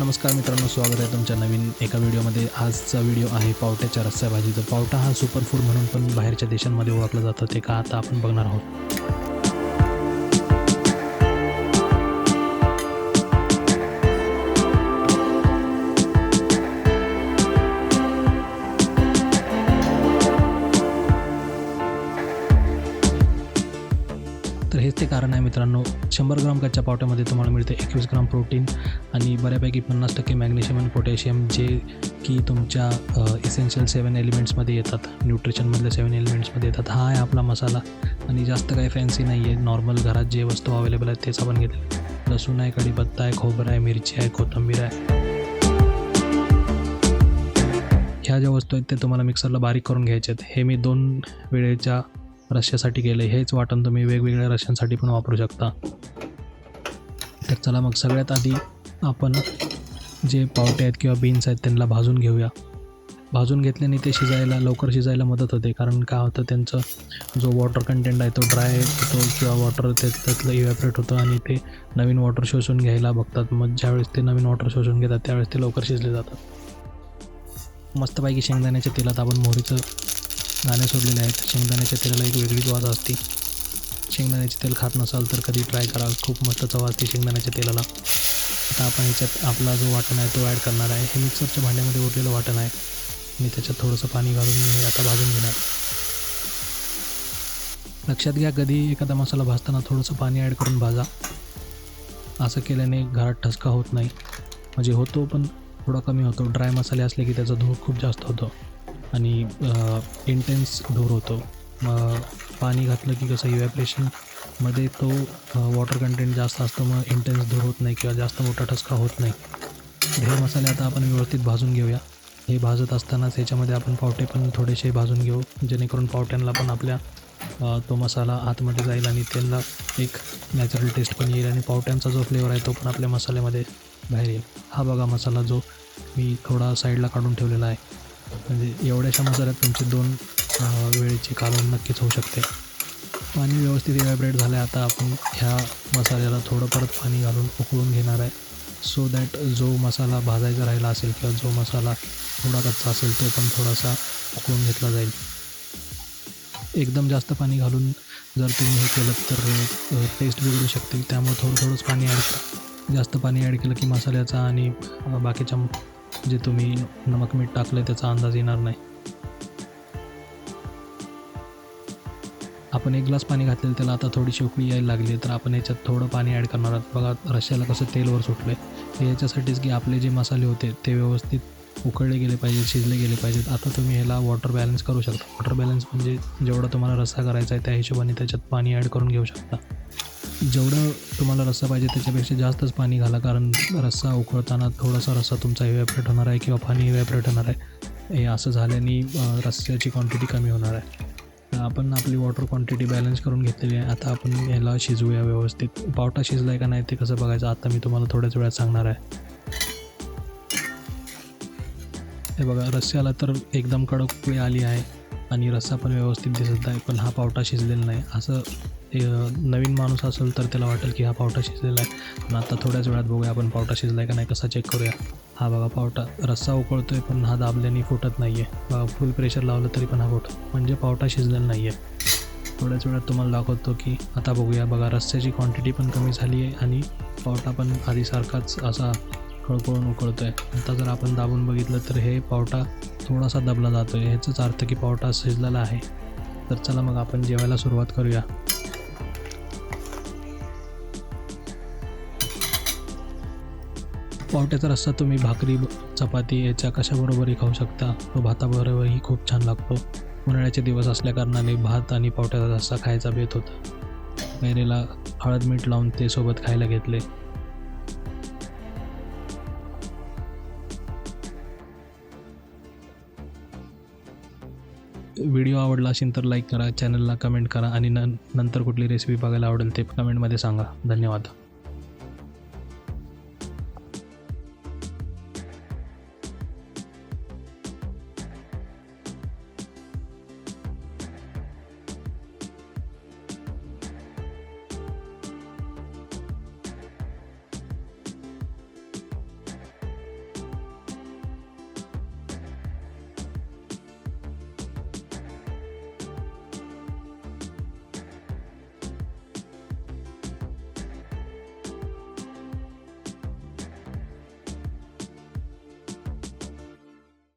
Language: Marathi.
नमस्कार मित्रांनो स्वागत आहे तुमच्या नवीन एका व्हिडिओमध्ये. आजचा व्हिडिओ आहे पावट्याच्या रस्सा भाजीचा पावटा हा सुपरफूड म्हणून पण बाहेरच्या देशांमध्ये ओळखलं जातं. ते का आता आपण बघणार आहोत? हेच ते कारण आहे मित्रांनो शंभर ग्राम कच्च्या पावट्यामध्ये तुम्हाला मिळते एकवीस ग्राम प्रोटीन आणि बऱ्यापैकी पन्नास टक्के मॅग्नेशियम आणि पोटॅशियम जे की तुमच्या इसेन्शियल सेवन एलिमेंट्समध्ये येतात. न्यूट्रिशनमधल्या सेवन एलिमेंट्समध्ये येतात. हा आहे आपला मसाला आणि जास्त काही फॅन्सी नाही आहे नॉर्मल घरात जे वस्तू अवेलेबल आहेत तेच आपण घेतले लसूण आहे कढीपत्ता आहे खोबरं आहे मिरची आहे कोथिंबीर आहे. ह्या ज्या वस्तू आहेत ते तुम्हाला मिक्सरला बारीक करून घ्यायचे आहेत. हे मी दोन वेळेच्या रश्श्यासाठी केलं हेच वाटण तुम्ही वेगवेगळ्या रश्यांसाठी पण वापरू शकता. तर चला मग सगळ्यात आधी आपण जे पावटे आहेत किंवा बीन्स आहेत त्यांना भाजून घेऊया. भाजून घेतल्याने ते शिजायला लवकर शिजायला मदत होते. कारण काय होतं त्यांचं जो वॉटर कंटेंट आहे तो ड्राय होतो किंवा वॉटर ते त्यातलं इव्हॅपरेट होतं आणि ते नवीन वॉटर शोषून घ्यायला बघतात. मग ज्यावेळेस ते नवीन वॉटर शोषून घेतात त्यावेळेस ते लवकर शिजले जातात. मस्तपैकी शेंगदाण्याच्या तेलात आपण मोहरीचं दाणे सोडलेले आहेत. शेंगदाण्याच्या तेलाला एक वेगळीच वाज असते. शेंगदाण्याचे तेल खात नसाल तर कधी ट्राय करा खूप मस्त चव असते शेंगदाण्याच्या तेलाला. आता आपण ह्याच्यात आपला जो वाटण आहे तो ॲड करणार आहे. हे मिक्सरच्या भांड्यामध्ये उरलेलं वाटण आहे. मी त्याच्यात थोडंसं पाणी घालून मी हे आता भाजून घेणार. लक्षात घ्या कधी एखादा मसाला भाजताना थोडंसं पाणी ॲड करून भाजा. असं केल्याने घरात ठसका होत नाही. म्हणजे होतो पण थोडा कमी होतो. ड्राय मसाले असले की त्याचा धूर खूप जास्त होतो. आणि इंटेन्स धूर होतो. मग पाणी घातलं की कसं इव्हॅपरेशनमध्ये तो वॉटर कंटेंट जास्त असतो मग इंटेन्स धूर होत नाही किंवा जास्त मोठा ठसका होत नाही. हे मसाले आता आपण व्यवस्थित भाजून घेऊया. हे भाजत असतानाच ह्याच्यामध्ये आपण पावटे पण थोडेसे भाजून घेऊ. जेणेकरून पावट्यांना पण आपल्या तो मसाला आतमध्ये जाईल आणि त्यांना एक नॅचरल टेस्ट पण येईल आणि पावट्यांचा जो फ्लेवर आहे तो पण आपल्या मसाल्यामध्ये बाहेर येईल. हा बघा मसाला जो मी थोडा साईडला काढून ठेवलेला आहे. म्हणजे एवढ्याशा मसाल्यात तुमची दोन वेळेचे वेळेची कालवण नक्कीच होऊ शकते. पाणी व्यवस्थित इव्हॅबरेट झालं आहे आता आपण ह्या मसाल्याला थोडं परत पाणी घालून उकळून घेणार आहे. सो दॅट जो मसाला भाजायचा राहिला असेल किंवा जो मसाला थोडा कच्चा असेल तो पण थोडासा उकळून घेतला जाईल. एकदम जास्त पाणी घालून जर तुम्ही हे केलं तर टेस्ट बिघडू शकते त्यामुळे थोडं थोडंच पाणी ॲड जास्त पाणी ॲड केलं की मसाल्याचा आणि बाकीच्या जे तुम्ही नमक मीठ टाकलं त्याचा अंदाज येणार नाही. आपण एक ग्लास पाणी घातलेलं त्याला आता थोडीशी उकळी यायला लागली तर आपण याच्यात थोडं पाणी ॲड करणार आहोत. बघा रश्याला कसं तेलवर सुटलं आहे याच्यासाठीच की आपले जे मसाले होते ते व्यवस्थित उकळले गेले पाहिजेत शिजले गेले पाहिजेत. आता तुम्ही ह्याला वॉटर बॅलन्स करू शकता. वॉटर बॅलन्स म्हणजे जेवढा तुम्हाला रस्सा करायचा आहे त्या हिशोबाने त्याच्यात पाणी ॲड करून घेऊ शकता. जेवढं तुम्हाला रस्सा पाहिजे त्याच्यापेक्षा जास्तच पाणी घाला कारण रस्सा उकळताना थोडासा रस्सा तुमचा इव्हॅपरेट होणार आहे किंवा पाणी इव्हॅपरेट होणार आहे. हे असं झाल्याने रस्स्याची क्वांटिटी कमी होणार आहे. आपण आपली वॉटर क्वांटिटी बॅलन्स करून घेतलेली आहे. आता आपण ह्याला शिजवूया व्यवस्थित. पावटा शिजला आहे का नाही ते कसं बघायचं? आता मी तुम्हाला थोड्याच वेळात सांगणार आहे. हे बघा रस्स्याला तर एकदम कडक आली आहे आणि रस्सा पण व्यवस्थित दिसत आहे पण हा पावटा शिजलेला नाही. असं नवीन माणूस असेल तर त्याला वाटेल की हा पावटा शिजलेला आहे. पण आता थोड्याच वेळात बघूया आपण पावटा शिजला आहे का नाही कसा चेक करूया. हा बघा पावटा रस्सा उकळतो आहे पण हा दाबल्याने फुटत नाही आहे फुल प्रेशर लावलं तरी पण हा फुट म्हणजे पावटा शिजलेला नाही आहे थोड्याच वेळात तुम्हाला दाखवतो की आता बघूया. बघा रस्स्याची क्वांटिटी पण कमी झाली आहे आणि पावटा पण आधीसारखाच असा खळखळून उकळतो आहे आता जर आपण दाबून बघितलं तर हे पावटा थोडासा दबला जातो आहे ह्याचाच अर्थ की पावटा शिजलेला आहे. तर चला मग आपण जेवायला सुरुवात करूया. पावट्याचा रस्सा तुम्ही भाकरी चपाती याच्या कशाबरोबरही खाऊ शकता? तो भाताबरोबरही खूप छान लागतो. उन्हाळ्याचे दिवस असल्याकारणाने भात आणि पावट्याचा रस्सा खायचा बेत होता. मैरेला हळद मीठ लावून ते सोबत खायला घेतले. व्हिडिओ आवडला असेल तर लाईक करा चॅनलला कमेंट करा आणि न नंतर कुठली रेसिपी बघायला आवडेल ते कमेंटमध्ये सांगा. धन्यवाद.